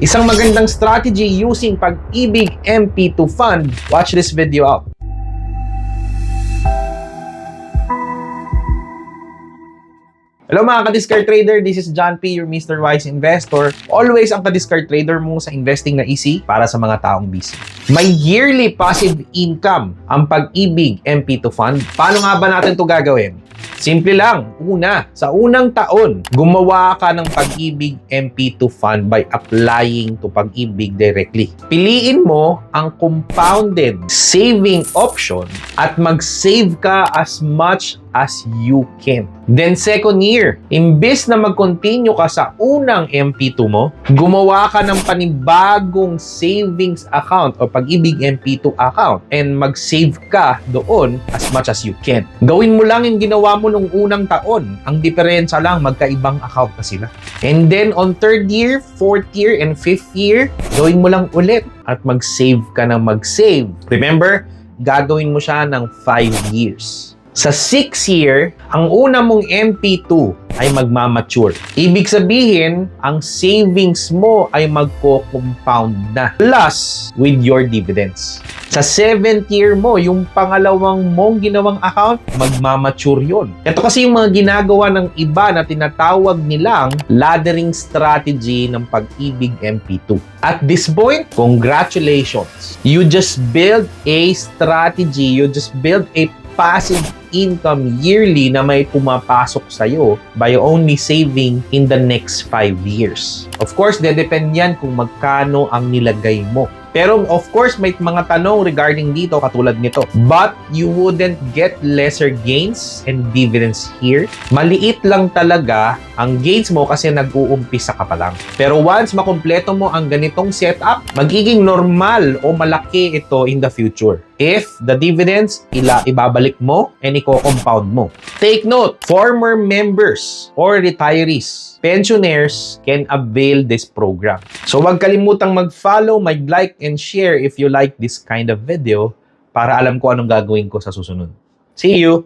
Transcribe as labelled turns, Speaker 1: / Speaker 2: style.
Speaker 1: Isang magandang strategy using pag-ibig MP2 fund. Watch this video out. Hello mga ka-discard trader, this is John P, your Mr. Wise Investor. Always ang ka-discard trader mo sa investing na easy para sa mga taong busy. May yearly passive income ang pag-ibig MP2 fund. Paano nga ba natin to gagawin? Simple lang. Una, sa unang taon, gumawa ka ng pag-ibig MP2 fund by applying to pag-ibig directly. Piliin mo ang compounded saving option at mag-save ka as much as you can. Then second year, imbes na mag-continue ka sa unang MP2 mo, gumawa ka ng panibagong savings account o pag-ibig MP2 account and mag-save ka doon as much as you can. Gawin mo lang yung ginawa mo nung unang taon. Ang diferensya lang, magkaibang account na sila. And then on third year, fourth year, and fifth year, gawin mo lang ulit at mag-save ka ng mag-save. Remember, gagawin mo siya ng 5 years. Sa 6 year, ang una mong MP2 ay magmamature. Ibig sabihin, ang savings mo ay magko-compound na plus with your dividends. Sa 7th year mo, yung pangalawang mong ginawang account, magmamature yon. Ito kasi yung mga ginagawa ng iba na tinatawag nilang laddering strategy ng pag-ibig MP2. At this point, congratulations! You just build a strategy, you just build a passive income yearly na may pumapasok sa'yo by only saving in the next 5 years. Of course, dedepend yan kung magkano ang nilagay mo. Pero of course, may mga tanong regarding dito katulad nito. But you wouldn't get lesser gains and dividends here. Maliit lang talaga ang gains mo kasi nag-uumpisa ka pa lang. Pero once makumpleto mo ang ganitong setup, magiging normal o malaki ito in the future. If the dividends, ila ibabalik mo and i-compound mo. Take note, former members or retirees, pensioners can avail this program. So huwag kalimutang mag-follow, mag-like, and share if you like this kind of video para alam ko anong gagawin ko sa susunod. See you!